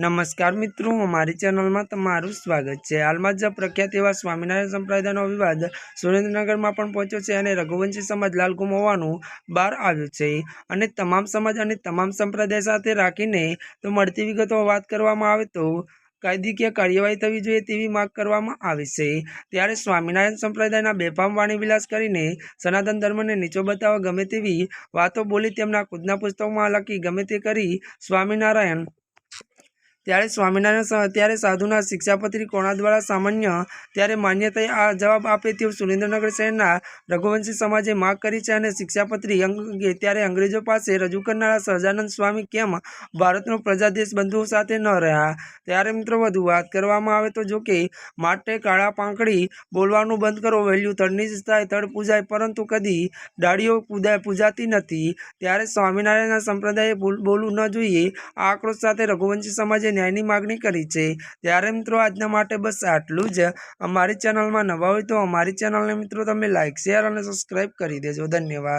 નમસ્કાર મિત્રો, અમારી ચેનલમાં તમારું સ્વાગત છે. હાલમાં જ પ્રખ્યાત એવા સ્વામિનારાયણ સંપ્રદાયનો વિવાદ સુરેન્દ્રનગરમાં પણ પહોંચ્યો છે અને રઘુવંશી સમાજ લાલ ગુમાવવાનું બહાર આવ્યું છે. અને તમામ સમાજ અને તમામ સંપ્રદાય સાથે રાખીને તો મળતી વિગતો વાત કરવામાં આવે તો કાયદીકીય કાર્યવાહી થવી જોઈએ તેવી માંગ કરવામાં આવી છે. ત્યારે સ્વામિનારાયણ સંપ્રદાયના બેફામ વાણી વિલાસ કરીને સનાતન ધર્મને નીચો બતાવવા ગમે તેવી વાતો બોલી તેમના ખુદના પુસ્તકમાં લખી ગમે તે કરી સ્વામિનારાયણ ત્યારે સ્વામિનારાયણ ત્યારે સાધુના શિક્ષાપત્રી કોણા દ્વારા સામાન્ય, ત્યારે માન્યતાએ આ જવાબ આપે તેવું સુરેન્દ્રનગર શહેરના રઘુવંશી સમાજે માગ કરી છે અને શિક્ષાપત્રી અંગે ત્યારે અંગ્રેજો પાસે રજૂ કરનારા સહજાનંદ સ્વામી કેમ ભારતનો પ્રજાદેશ બંધુઓ સાથે ન રહ્યા? ત્યારે મિત્રો વધુ વાત કરવામાં આવે તો જો કે માટે કાળા પાંખડી બોલવાનું બંધ કરો વહેલું તળની થાય તળ પૂજાય, પરંતુ કદી ડાળીઓ પૂજા, પૂજાતી નથી. ત્યારે સ્વામિનારાયણના સંપ્રદાયે બોલ- બોલવું ન જોઈએ. આ આક્રોશ સાથે રઘુવંશી સમાજે ન્યાયની માગણી કરી છે. ત્યારે મિત્રો આજના માટે બસ આટલું જ. અમારી ચેનલમાં નવા હોય તો અમારી ચેનલને મિત્રો તમે લાઇક શેર અને સબસ્ક્રાઈબ કરી દેજો. ધન્યવાદ.